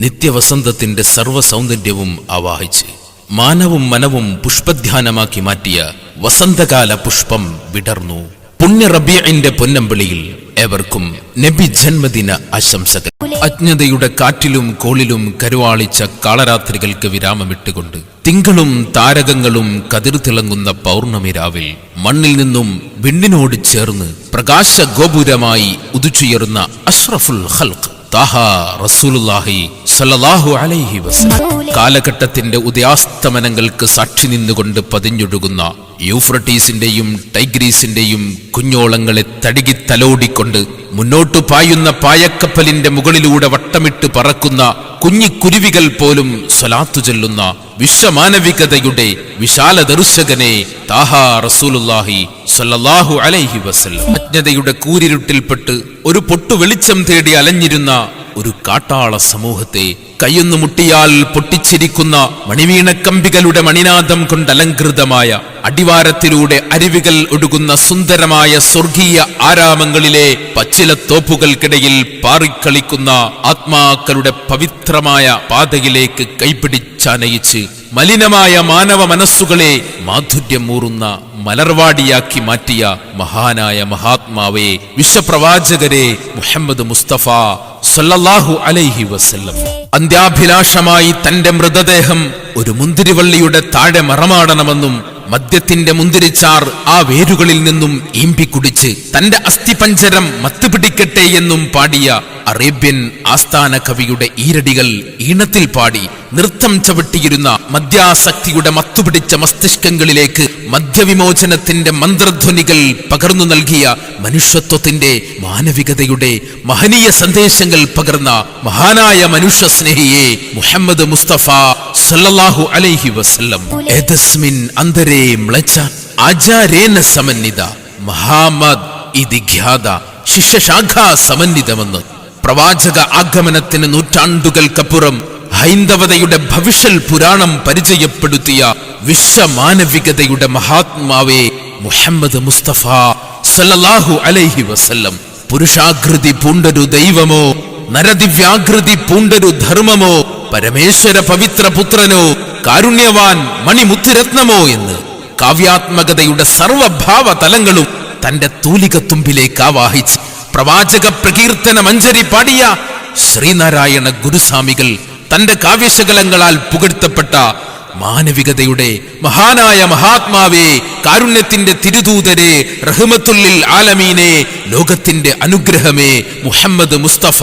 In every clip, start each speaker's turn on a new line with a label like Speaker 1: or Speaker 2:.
Speaker 1: നിത്യവസന്തത്തിന്റെ സർവസൗന്ദര്യവും ആവാഹിച്ച് മാനവും മനവും പുഷ്പധ്യാനമാക്കി മാറ്റിയ വസന്തകാല പുഷ്പം വിടർന്നു. പുണ്യ റബിയന്റെ പൊന്നമ്പിളിയിൽ ഏവർക്കും നബി ജന്മദിന ആശംസകൾ. അജ്ഞതയുടെ കാറ്റിലും കോളിലും കരുവാളിച്ച കാളരാത്രികൾക്ക് വിരാമമിട്ടുകൊണ്ട് തിങ്കളും താരകങ്ങളും കതിർ തിളങ്ങുന്ന പൗർണമി രാവിൽ മണ്ണിൽ നിന്നും വിണ്ണിനോട് ചേർന്ന് പ്രകാശ ഗോപുരമായി ഉദിച്ചുയർന്ന അഷ്റഫുൽ ഹൽഖ് താഹ റസൂലുള്ളാഹി സ്വല്ലല്ലാഹു അലൈഹി വസല്ലം. കാലഘട്ടത്തിന്റെ ഉദയാസ്തമനങ്ങൾക്ക് സാക്ഷി നിന്നുകൊണ്ട് പതിഞ്ഞൊഴുകുന്ന യൂഫ്രട്ടീസിന്റെയും ടൈഗ്രീസിന്റെയും കുഞ്ഞോളങ്ങളെ തടികി തലോടിക്കൊണ്ട് മുന്നോട്ടു പായുന്ന പായക്കപ്പലിന്റെ മുകളിലൂടെ വട്ടമിട്ട് പറക്കുന്ന കുഞ്ഞിക്കുരുവികൾ പോലും സ്വലാത്തു ചെല്ലുന്ന വിശ്വമാനവികതയുടെ വിശാല ദർശകനെ താഹ സല്ലല്ലാഹു അലൈഹി വസല്ലം. അജ്ഞതയുടെ കൂരിരുട്ടിൽപ്പെട്ട് ഒരു പൊട്ടു വെളിച്ചം തേടി അലഞ്ഞിരുന്ന ഒരു കാട്ടാള സമൂഹത്തെ കയ്യൊന്നു മുട്ടിയാൽ പൊട്ടിച്ചിരിക്കുന്ന മണിവീണക്കമ്പികളുടെ മണിനാദം കൊണ്ട് അലങ്കൃതമായ അടിവാരത്തിലൂടെ അരുവികൾ ഒഴുകുന്ന സുന്ദരമായ സ്വർഗീയ ആരാമങ്ങളിലെ പച്ചിലത്തോപ്പുകൾക്കിടയിൽ പാറിക്കളിക്കുന്ന ആത്മാക്കളുടെ പവിത്രമായ പാതയിലേക്ക് കൈപിടിച്ചാനയിച്ച് മലിനമായ മാനവ മനസ്സുകളെ മാധുര്യമൂറുന്ന മലർവാടിയാക്കി മാറ്റിയ മഹാനായ മഹാത്മാവേ വിശ്വപ്രവാചകരെ മുഹമ്മദ് മുസ്തഫ സല്ലല്ലാഹു അലൈഹി വസല്ലം. അന്ത്യാഭിലാഷമായി തന്റെ മൃതദേഹം ഒരു മുന്തിരിവള്ളിയുടെ താഴെ മറമാടണമെന്നും മദ്യത്തിന്റെ മുന്തിരിച്ചാർ ആ വേരുകളിൽ നിന്നും ഈമ്പിക്കുടിച്ച് തന്റെ അസ്ഥിപഞ്ചരം മത്തുപിടിക്കട്ടെ എന്നും പാടിയ അറേബ്യൻ ആസ്ഥാന കവിയുടെ ഈരടികൾ ഈണത്തിൽ പാടി നൃത്തം ചവിട്ടിയിരുന്ന മദ്യാസക്തിയുടെ മത്തുപിടിച്ച മസ്തിഷ്കങ്ങളിലേക്ക് മദ്യവിമോചനത്തിന്റെ മന്ത്രധ്വനികൾ പകർന്നു നൽകിയ മനുഷ്യത്വത്തിന്റെ മാനവികതയുടെ മഹനീയ സന്ദേശങ്ങൾ പകർന്ന മഹാനായ മനുഷ്യ സ്നേഹിയെ മുഹമ്മദ് മുസ്തഫ സല്ലല്ലാഹു അലൈഹി വസല്ലം. അന്തരേ മ്ലച്ച ആചാരേന സമന്വിത. മഹാമദ് ഇതിഖ്യാത ശിഷ്യശാഖാ സമന്വിതമെന്ന്. പ്രവാചക ആഗമനത്തിന് നൂറ്റാണ്ടുകൾക്കപ്പുറം ഹൈന്ദവതയുടെ ഭവിഷ്യൽ പുരാണം പരിചയപ്പെടുത്തിയ വിശ്വമാനവികതയുടെ മഹാത്മാവേ മുഹമ്മദ് മുസ്തഫ സല്ലല്ലാഹു അലൈഹി വസല്ലം. പുരുഷാകൃതി പൂണ്ടൊരു ദൈവമോ നരദിവ്യാകൃതി പൂണ്ടൊരു ധർമ്മമോ പരമേശ്വര പവിത്ര പുത്രനോ കാരുണ്യവാൻ മണിമുത്തുരത്നമോ എന്ന് കാവ്യാത്മകതയുടെ സർവഭാവ തലങ്ങളും തന്റെ തൂലികത്തുമ്പിലേക്ക് ആവാഹിച്ച് പ്രവാചക പ്രകീർത്തന മഞ്ചരി പാടിയ ശ്രീനാരായണ ഗുരുസ്വാമികൾ തന്റെ കാവ്യശകലങ്ങളാൽ പുകഴ്ത്തപ്പെട്ട മാനവികതയുടെ മഹാനായ മഹാത്മാവേ കാരുണ്യത്തിന്റെ തിരുദൂതരെ റഹ്മത്തുല്ലിൽ ആലമീനെ ലോകത്തിന്റെ അനുഗ്രഹമേ മുഹമ്മദ് മുസ്തഫ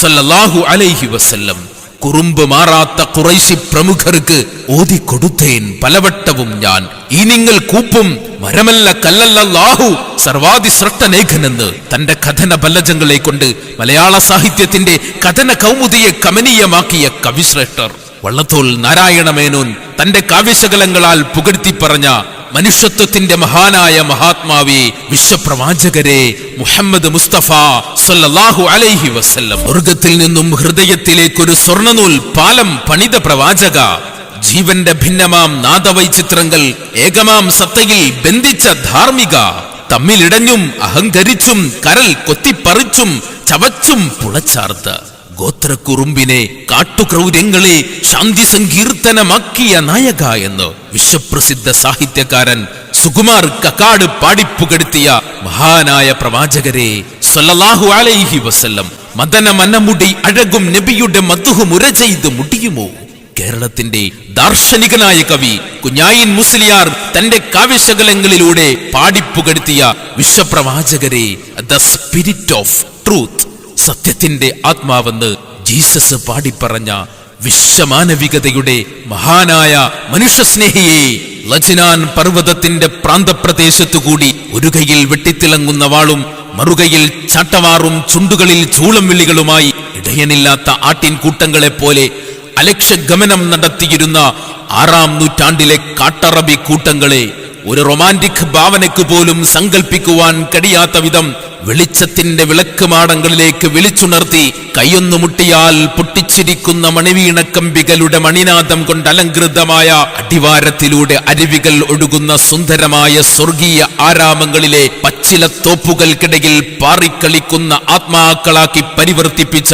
Speaker 1: സല്ലല്ലാഹു അലൈഹി വസല്ലം. കുറുമ്പ് മാറാത്ത കുറൈശി പ്രമുഖർക്ക് ഓതിക്കൊടുത്തേൻ പലവട്ടവും ഞാൻ. ഈ നിങ്ങൾ കൂപ്പും മരമല്ല കല്ലല്ലാഹു സർവാദി എന്ന് തന്റെ കഥന ബല്ലജങ്ങളെ കൊണ്ട് മലയാള സാഹിത്യത്തിന്റെ കഥന കൗമുദിയെ കമനീയമാക്കിയ കവിശ്രേഷ്ഠർ. വള്ളത്തോൾ നാരായണ മേനോൻ തന്റെ കാവ്യശകലങ്ങളാൽ പുകഴ്ത്തി പറഞ്ഞ മനുഷ്യത്വത്തിന്റെ മഹാനായ മഹാത്മാവി വിശ്വപ്രവാചകരെ മുഹമ്മദ് മുസ്തഫ സല്ലല്ലാഹു അലൈഹി വസല്ലം. മൃഗത്തിൽ നിന്നും ഹൃദയത്തിലേക്കൊരു സ്വർണനൂൽ പാലം പണിത പ്രവാചക ജീവന്റെ ഭിന്നമാം നാദവൈചിത്രങ്ങൾ ഏകമാം സത്തയിൽ ബന്ധിച്ച ധാർമ്മിക തമ്മിലിടഞ്ഞും അഹങ്കരിച്ചും കരൽ കൊത്തിപ്പറിച്ചും ചവച്ചും പുളച്ചാർത്ത. ഗോത്രക്കുറുമ്പിനെ കാട്ടുക്രൗര്യങ്ങളെ ശാന്തി സങ്കീർത്തനമാക്കിയ നായക എന്ന് വിശ്വപ്രസിദ്ധ സാഹിത്യകാരൻ സുകുമാർ കക്കാട് പാടിപ്പുകെടുത്തിയ മഹാനായ പ്രവാചകരെ സല്ലല്ലാഹു അലൈഹി വസല്ലം മദന മനമുടി അഴകും നബിയുടെ മധുഹു മുര ചെയ്ത് മുടിയുമോ? കേരളത്തിന്റെ ദാർശനികനായ കവി കുഞ്ഞായിൻ മുസ്ലിയാർ തന്റെ കാവ്യശകലങ്ങളിലൂടെ പാടിപ്പുകെടുത്തിയ വിശ്വപ്രവാചകരെ ദ സ്പിരിറ്റ് ഓഫ് ട്രൂത്ത് സത്യത്തിന്റെ ആത്മാവെന്ന് ജീസസ് പാടിപ്പറഞ്ഞ വിശ്വമാനവികതയുടെ മഹാനായ മനുഷ്യസ്നേഹിയെ ലജ്നാൻ പർവതത്തിന്റെ പ്രാന്തപ്രദേശത്തുകൂടി ഒരു കൈയിൽ വെട്ടിത്തിളങ്ങുന്ന വാളും മറുകയിൽ ചാട്ടവാറും ചുണ്ടുകളിൽ ചൂളം വിളികളുമായി ഇടയനില്ലാത്ത പോലെ അലക്ഷ്യഗമനം നടത്തിയിരുന്ന ആറാം നൂറ്റാണ്ടിലെ കാട്ടറബി കൂട്ടങ്ങളെ ഒരു റൊമാന്റിക് ഭാവനയ്ക്ക് പോലും സങ്കല്പിക്കുവാൻ കഴിയാത്ത വിധം വെളിച്ചത്തിന്റെ വിളക്കുമാടങ്ങളിലേക്ക് വിളിച്ചുണർത്തി കയ്യൊന്നു മുട്ടിയാൽ പൊട്ടിച്ചിരിക്കുന്ന മണിവീണക്കമ്പികളുടെ മണിനാദം കൊണ്ട് അലങ്കൃതമായ അടിവാരത്തിലൂടെ അരുവികൾ ഒഴുകുന്ന സുന്ദരമായ സ്വർഗീയ ആരാമങ്ങളിലെ പച്ചില തോപ്പുകൾക്കിടയിൽ പാറിക്കളിക്കുന്ന ആത്മാക്കളാക്കി പരിവർത്തിപ്പിച്ച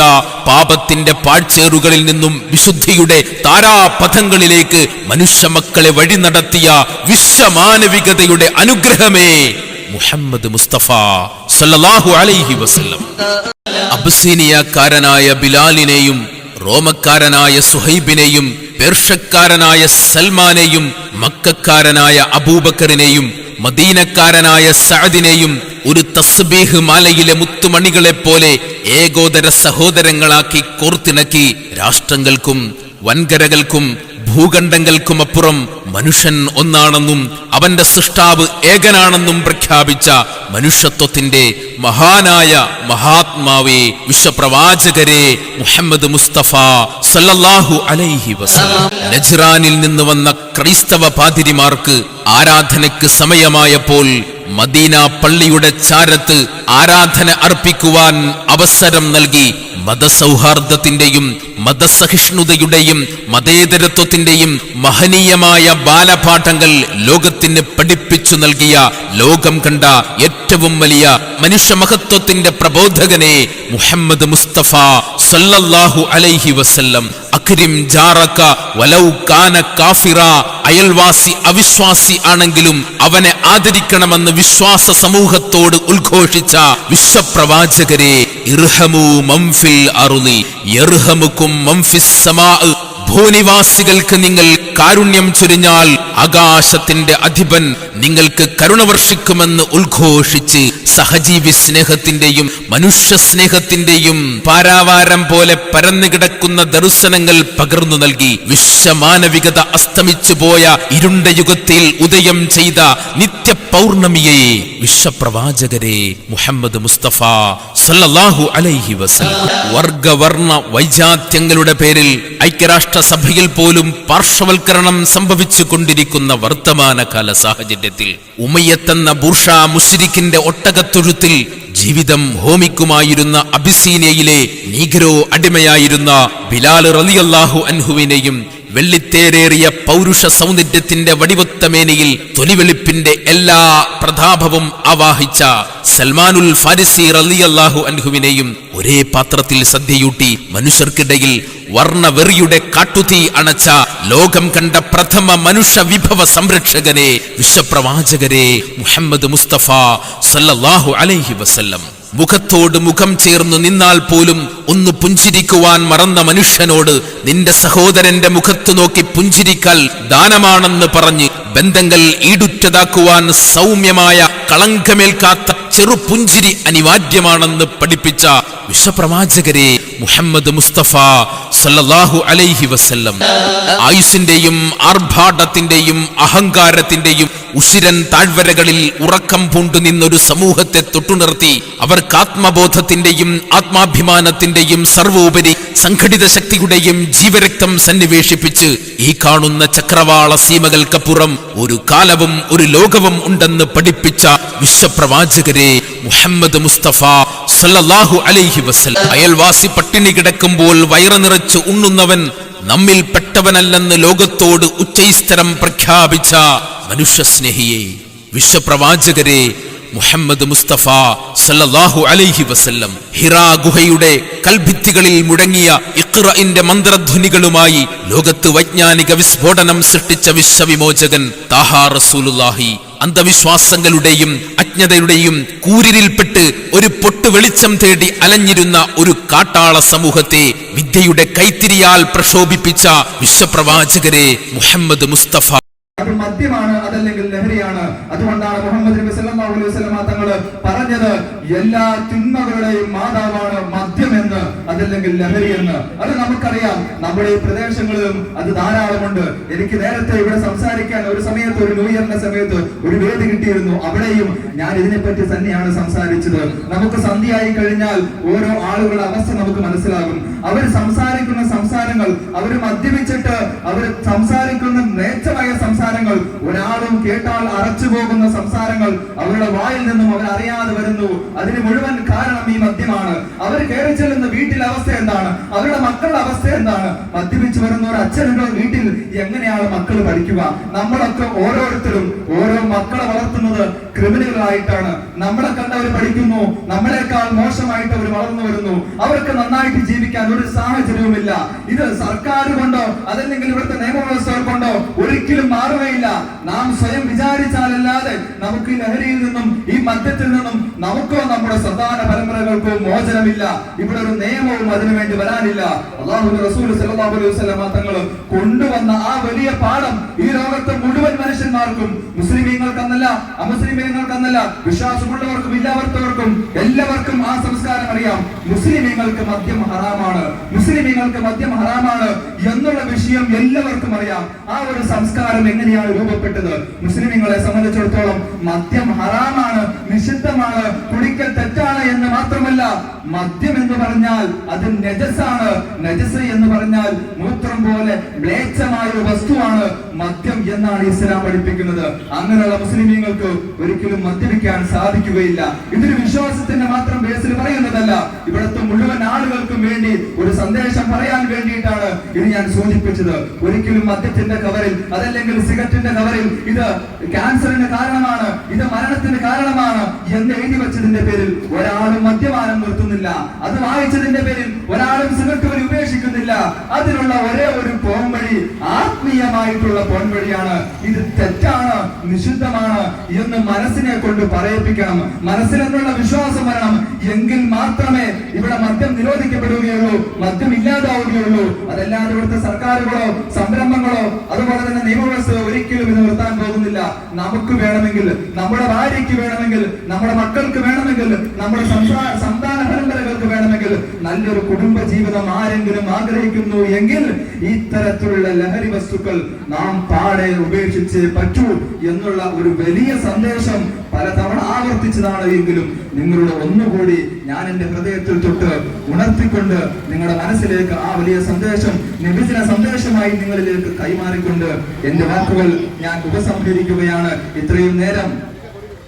Speaker 1: പാപത്തിന്റെ പാഴ്ചേറുകളിൽ നിന്നും വിശുദ്ധിയുടെ താരാപഥങ്ങളിലേക്ക് മനുഷ്യമക്കളെ വഴി നടത്തിയ വിശ്വമാനവികതയുടെ അനുഗ്രഹമേ മുഹമ്മദ് മുസ്തഫ സല്ലല്ലാഹു അലൈഹി വസല്ലം. അബ്സീനിയക്കാരനായ ബിലാലിനെയും റോമക്കാരനായ സുഹൈബിനെയും പേർഷക്കാരനായ സൽമാനെയും മക്കാരനായ അബൂബക്കറിനെയും മദീനക്കാരനായ സഅദിനെയും ഒരു തസ്ബീഹ് മാലയിലെ മുത്തുമണികളെ പോലെ ഏകോദര സഹോദരങ്ങളാക്കി കോർത്തിണക്കി രാഷ്ട്രങ്ങൾക്കും വൻകരകൾക്കും ഭൂഖണ്ഡങ്ങൾക്കുമപ്പുറം മനുഷ്യൻ ഒന്നാണെന്നും അവന്റെ സൃഷ്ടാവ് ഏകനാണെന്നും പ്രഖ്യാപിച്ച മനുഷ്യത്വത്തിന്റെ മഹാനായ മഹാത്മാവേ വിശ്വപ്രവാചകരെ മുഹമ്മദ് മുസ്തഫ സല്ലല്ലാഹു അലൈഹി നജ്റാനിൽ നിന്ന് വന്ന ക്രൈസ്തവ പാതിരിമാർക്ക് ആരാധനയ്ക്ക് സമയമായപ്പോൾ മദീന പള്ളിയുടെ ചാരത്ത് ആരാധന അർപ്പിക്കുവാൻ അവസരം നൽകി മതസൗഹാർദ്ദത്തിന്റെയും മതസഹിഷ്ണുതയുടെയും മതേതരത്വത്തിന്റെയും മഹനീയമായ ബാലപാഠങ്ങൾ ലോകത്തിന് പഠിപ്പിച്ചു നൽകിയ ലോകം കണ്ട ഏറ്റവും വലിയ മനുഷ്യമഹത്വത്തിന്റെ പ്രബോധകനെ മുഹമ്മദ് മുസ്തഫ സല്ലല്ലാഹു അലൈഹി വസല്ലം. അക്രിം ജാറക വലൗ കാന കാഫിറ അയൽവാസി അവിശ്വാസി ആണെങ്കിലും അവനെ ആദരിക്കണമെന്ന് വിശ്വാസ സമൂഹത്തോട് ഉദ്ഘോഷിച്ച വിശ്വപ്രവാചകരെ ഇർഹമു മംഫിൽ അറുനി യർഹമുക്കും മംഫിസ് സമാ ഭൂനിവാസികൾക്ക് നിങ്ങൾ കാരുണ്യം ചൊരിഞ്ഞാൽ ആകാശത്തിന്റെ അധിപൻ നിങ്ങൾക്ക് കരുണ വർഷിക്കുമെന്ന് ഉദ്ഘോഷിച്ച് സഹജീവി സ്നേഹത്തിന്റെയും മനുഷ്യ സ്നേഹത്തിന്റെയും പാരാവാരം പോലെ പരന്നു കിടക്കുന്ന ദർശനങ്ങൾ പകർന്നു നൽകി വിശ്വമാനവികത അസ്തമിച്ചു പോയ ഇരുണ്ട യുഗത്തിൽ ഉദയം ചെയ്ത നിത്യ പൗർണമിയെ വിശ്വപ്രവാചകരെ മുഹമ്മദ് മുസ്തഫ സല്ലല്ലാഹു അലൈഹി വസല്ലം. വർഗവർണ വൈജാത്യങ്ങളുടെ പേരിൽ ഐക്യരാഷ്ട്രസഭയിൽ പോലും പാർശ്വവൽക്കരണം സംഭവിച്ചു കൊണ്ടിരിക്കുന്ന വർത്തമാനകാല സാഹചര്യത്തിൽ ഉമയ്യത്തെന്ന ബൂർഷ മുഷിരിക്കിന്റെ ഒട്ടകത്തൊഴുത്തിൽ ജീവിതം ഹോമിക്കുമായിരുന്ന അബിസീനയിലെ നീഗ്രോ അടിമയായിരുന്ന ബിലാൽ റളിയല്ലാഹു അൻഹുവിനെയും വെള്ളിത്തേരേറിയ പൗരുഷ സൗന്ദര്യത്തിന്റെ വടിവൊത്തമേനയിൽ തൊലിവെളിപ്പിന്റെ എല്ലാ പ്രതാപവും ആവാഹിച്ച സൽമാനുൽ ഫാരിസി റളിയല്ലാഹു അൻഹുവിനെയും ഒരേ പാത്രത്തിൽ സദ്യയൂട്ടി മനുഷ്യർക്കിടയിൽ വർണവെറിയുടെ കാട്ടുതീ അണച്ച ലോകം കണ്ട പ്രഥമ മനുഷ്യ വിഭവ സംരക്ഷകനെ വിശ്വപ്രവാചകരെ മുഹമ്മദ് മുസ്തഫ സല്ലല്ലാഹു അലൈഹി വസല്ലം. മുഖത്തോട് മുഖം ചേർന്നു നിന്നാൽ പോലും ഒന്ന് പുഞ്ചിരിക്കുവാൻ മറന്ന മനുഷ്യനോട് നിന്റെ സഹോദരന്റെ മുഖത്തു നോക്കി പുഞ്ചിരിക്കൽ ദാനമാണെന്ന് പറഞ്ഞ് ബന്ധങ്ങൾ ഈടുറ്റതാക്കുവാൻ സൗമ്യമായ കളങ്കമേൽക്കാത്ത ചെറുപുഞ്ചിരി അനിവാര്യമാണെന്ന് പഠിപ്പിച്ച വിശ്വപ്രവാചകരെ മുഹമ്മദ് മുസ്തഫ സല്ലല്ലാഹു അലൈഹി വസല്ലം. ആയുസിന്റെയും ആർഭാടത്തിന്റെയും അഹങ്കാരത്തിന്റെയും ഉശിരൻ താഴ്വരകളിൽ ഉറക്കം പൂണ്ടു നിന്നൊരു സമൂഹത്തെ തൊട്ടുനിർത്തി അവർക്ക് ആത്മബോധത്തിന്റെയും ആത്മാഭിമാനത്തിന്റെയും സർവോപരി സംഘടിത ശക്തിയുടെയും ജീവരക്തം സന്നിവേശിപ്പിച്ച് ഈ കാണുന്ന ചക്രവാള സീമകൾക്കപ്പുറം ഒരു കാലവും ഒരു ലോകവും ഉണ്ടെന്ന് പഠിപ്പിച്ച വിശ്വപ്രവാചകരെ മുഹമ്മദ് മുസ്തഫ സല്ലല്ലാഹു അലൈഹി വസല്ലം. അയൽവാസി പട്ടിണി കിടക്കുമ്പോൾ വയറ് നിറച്ച് ഉണ്ണുന്നവൻ നമ്മിൽ പെട്ടവനല്ലെന്ന് ലോകത്തോട് ഉച്ചൈസ്തരം പ്രഖ്യാപിച്ച മനുഷ്യസ്നേഹിയെ വിശ്വപ്രവാചകരെ മുഹമ്മദ് മുസ്തഫ സല്ലല്ലാഹു അലൈഹി വസല്ലം. ഹിറാ ഗുഹയുടെ കൽഭിത്തികളിൽ മുഴങ്ങിയ ഇഖ്റഇന്റെ മന്ത്രധ്വനികളുമായി ലോകത്ത് വൈജ്ഞാനിക വിസ്ഫോടനം സൃഷ്ടിച്ച വിശ്വവിമോചകൻ താഹാ റസൂലുള്ളാഹി അന്ധവിശ്വാസങ്ങളുടെയും അജ്ഞതയുടെയും കൂരിരിൽപ്പെട്ട് ഒരു പൊട്ടു വെളിച്ചം തേടി അലഞ്ഞിരുന്ന ഒരു കാട്ടാള സമൂഹത്തെ വിദ്യയുടെ കൈത്തിരിയാൽ പ്രക്ഷോഭിപ്പിച്ച വിശ്വപ്രവാചകരെ മുഹമ്മദ് മുസ്തഫ.
Speaker 2: മദ്യമാണ് അതല്ലെങ്കിൽ ലഹരിയാണ്. അതുകൊണ്ടാണ് മുഹമ്മദ് നബി സല്ലല്ലാഹു അലൈഹി വസല്ലം തങ്ങൾ പറഞ്ഞത് എല്ലാ തിന്മകളുടെയും മാതാവാണ് മദ്യമെന്ന്. അതല്ലെങ്കിൽ ലഹരി എന്ന്. അത് നമുക്കറിയാം. നമ്മുടെ ഈ പ്രദേശങ്ങളിലും അത് ധാരാളമുണ്ട്. എനിക്ക് നേരത്തെ ഇവിടെ സംസാരിക്കാൻ ഒരു സമയത്ത് ഒരു ന്യൂ ഇയറിന്റെ സമയത്ത് ഒരു വേദി കിട്ടിയിരുന്നു. അവിടെയും ഞാൻ ഇതിനെപ്പറ്റി തന്നെയാണ് സംസാരിച്ചത്. നമുക്ക് സന്ധ്യയായി കഴിഞ്ഞാൽ ഓരോ ആളുകളുടെ അവസ്ഥ നമുക്ക് മനസ്സിലാകും. അവർ സംസാരിക്കുന്ന സംസാരങ്ങൾ അവർ മദ്യപിച്ചിട്ട് അവർ സംസാരിക്കുന്ന നേച്ചമായ സംസാരങ്ങൾ ഒരാളും കേട്ടാൽ അറച്ചു പോകുന്ന സംസാരങ്ങൾ അവരുടെ വായിൽ നിന്നും അവർ അറിയാതെ വരുന്നു. അതിന് മുഴുവൻ കാരണം ഈ മദ്യമാണ്. അവർ കയറി ചെല്ലുന്ന വീട്ടിലെ അവസ്ഥ എന്താണ്? അവരുടെ മക്കളുടെ അവസ്ഥ എന്താണ്? മദ്യപിച്ച് വരുന്ന ഒരു അച്ഛനുണ്ടോ വീട്ടിൽ എങ്ങനെയാണ് മക്കൾ പഠിക്കുക? നമ്മളൊക്കെ ഓരോരുത്തരും ഓരോ മക്കളെ വളർത്തുന്നത് ക്രിമിനലുകളായിട്ടാണ്. നമ്മളെ കണ്ടവർ പഠിക്കുന്നു. നമ്മളെക്കാൾ മോശമായിട്ട് അവർ വളർന്നു വരുന്നു. അവർക്ക് നന്നായിട്ട് ജീവിക്കാൻ ഒരു സാഹചര്യവുമില്ല. ഇത് സർക്കാർ കൊണ്ടോ അതല്ലെങ്കിൽ ഇവിടുത്തെ നിയമവ്യവസ്ഥകൾ കൊണ്ടോ ഒരിക്കലും മാറുകയില്ല. നാം സ്വയം വിചാരിച്ചാലല്ലാതെ നമുക്ക് ഈ ലഹരിയിൽ നിന്നും ഈ മദ്യത്തിൽ നിന്നും നമുക്കോ നമ്മുടെ സന്താന പരമ്പരകൾക്കോ മോചനമില്ല. ഇവിടെ ഒരു നിയമവും അതിനുവേണ്ടി വരാനില്ല. അള്ളാഹു റസൂൽ സല്ലല്ലാഹു അലൈഹി വസല്ലം തങ്ങൾ കൊണ്ടുവന്ന ആ വലിയ പാഠം ഈ ലോകത്തെ മുഴുവൻ മനുഷ്യന്മാർക്കും മുസ്ലിമീങ്ങൾക്കെന്നല്ല അമുസ്ലിമീങ്ങൾക്കെന്നല്ല വിശ്വാസമുള്ളവർക്കും ഇല്ലാത്തവർക്കും എല്ലാവർക്കും ആ സംസ്കാരം അറിയാം മുസ്ലിമീങ്ങൾക്ക് മദ്യം ഹറാമാണ്. മുസ്ലിമീങ്ങൾക്ക് മദ്യം ഹറാമാണ് എന്നുള്ള വിഷയം എല്ലാവർക്കും അറിയാം. ആ ഒരു സംസ്കാരം എങ്ങനെയാണ് രൂപപ്പെട്ടത്? മുസ്ലിമീങ്ങളെ സംബന്ധിച്ചിടത്തോളം മദ്യം ഹറാമാണ് നിഷിദ്ധമാണ് കുടിക്കൽ തെറ്റാണ് എന്ന് മാത്രമല്ല മദ്യം എന്ന് പറഞ്ഞാൽ അത് നജസാണ്. നജസ് എന്ന് പറഞ്ഞാൽ മൂത്രം പോലെ മ്ലേച്ഛമായ ഒരു വസ്തുവാണ്. മദ്യം എന്നാണ് ഇസ്ലാം പഠിപ്പിക്കുന്നത്. അങ്ങനെയുള്ള മുസ്ലിമീങ്ങൾക്ക് ഒരിക്കലും മദ്യപിക്കാൻ സാധിക്കുകയില്ല. ഇതൊരു വിശ്വാസത്തിന്റെ മാത്രം ബേസിൽ പറയുന്നതല്ല. ഇവിടുത്തെ മുഴുവൻ ആളുകൾക്കും വേണ്ടി ഒരു സന്ദേശം പറയാൻ വേണ്ടിയിട്ടാണ് ഇത് ഞാൻ സൂചിപ്പിച്ചത്. ഒരിക്കലും മദ്യത്തിന്റെ കവറിൽ അതല്ലെങ്കിൽ സിഗരറ്റിന്റെ കവറിൽ ഇത് ക്യാൻസറിന് കാരണമാണ് ഇത് മരണത്തിന് കാരണമാണ് എന്ന് എഴുതി വെച്ചതിന്റെ പേരിൽ ഒരാളും മദ്യപാനം നിർത്തുന്നില്ല. അത് വായിച്ചതിന്റെ പേരിൽ ഒരാളും സിഗരറ്റ് ഉപേക്ഷിക്കുന്നില്ല. അതിനുള്ള ഒരേ ഒരു പോംവഴി ആത്മീയമായിട്ടുള്ള പോംവഴിയാണ് ഇത് തെറ്റാണ് നിഷിദ്ധമാണ് എന്ന് മനസ്സിനെ കൊണ്ട് പറയിപ്പിക്കണം. മനസ്സിലെന്നുള്ള വിശ്വാസം വരണം. എങ്കിൽ മാത്രമേ ഇവിടെ മദ്യം നിരോധിക്കപ്പെടുകയുള്ളൂ മദ്യം ഇല്ലാതാവുകയുള്ളൂ. അതല്ലാതെ ഇവിടുത്തെ സർക്കാരുകളോ സംരംഭങ്ങളോ അതുപോലെ തന്നെ നിയമവ്യവസ്ഥയോ ഒരിക്കലും ഇത് നിർത്താൻ പോകുന്നില്ല. നമുക്ക് വേണമെങ്കിൽ നമ്മുടെ ഭാര്യയ്ക്ക് വേണമെങ്കിൽ നമ്മുടെ മക്കൾക്ക് വേണമെങ്കിൽ നമ്മുടെ സന്താന പരമ്പരകൾക്ക് വേണമെങ്കിൽ നല്ലൊരു കുടുംബ ജീവിതം ആരെങ്കിലും ആഗ്രഹിക്കുന്നു എങ്കിൽ ഇത്തരത്തിലുള്ള ലഹരി വസ്തുക്കൾ നാം പാടെ ഉപേക്ഷിച്ച് പറ്റൂ എന്നുള്ള ഒരു വലിയ സന്ദേശം പലതവണ ആവർത്തിച്ചതാണ് എങ്കിലും നിങ്ങളുടെ ഒന്നുകൂടി ഞാൻ എന്റെ ഹൃദയത്തിൽ തൊട്ട് ഉണർത്തിക്കൊണ്ട് നിങ്ങളുടെ മനസ്സിലേക്ക് ആ വലിയ സന്ദേശം നിബിജന സന്ദേശമായി നിങ്ങളിലേക്ക് കൈമാറിക്കൊണ്ട് എന്റെ വാക്കുകൾ ഞാൻ ഉപസംഹരിക്കുകയാണ്. ഇത്രയും നേരം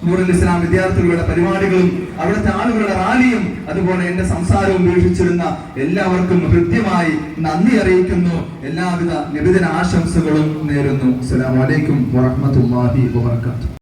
Speaker 2: നൂറുൽ ഇസ്ലാം വിദ്യാർത്ഥികളുടെ പരിപാടികളും അവിടുത്തെ ആളുകളുടെ റാലിയും അതുപോലെ എന്റെ സംസാരവും വീക്ഷിച്ചിരുന്ന എല്ലാവർക്കും ഹൃദ്യമായി നന്ദി അറിയിക്കുന്നു. എല്ലാവിധ നിബിധന ആശംസകളും നേരുന്നു. അസ്സലാമു അലൈക്കും വറഹ്മത്തുള്ളാഹി വബറകാതുഹു.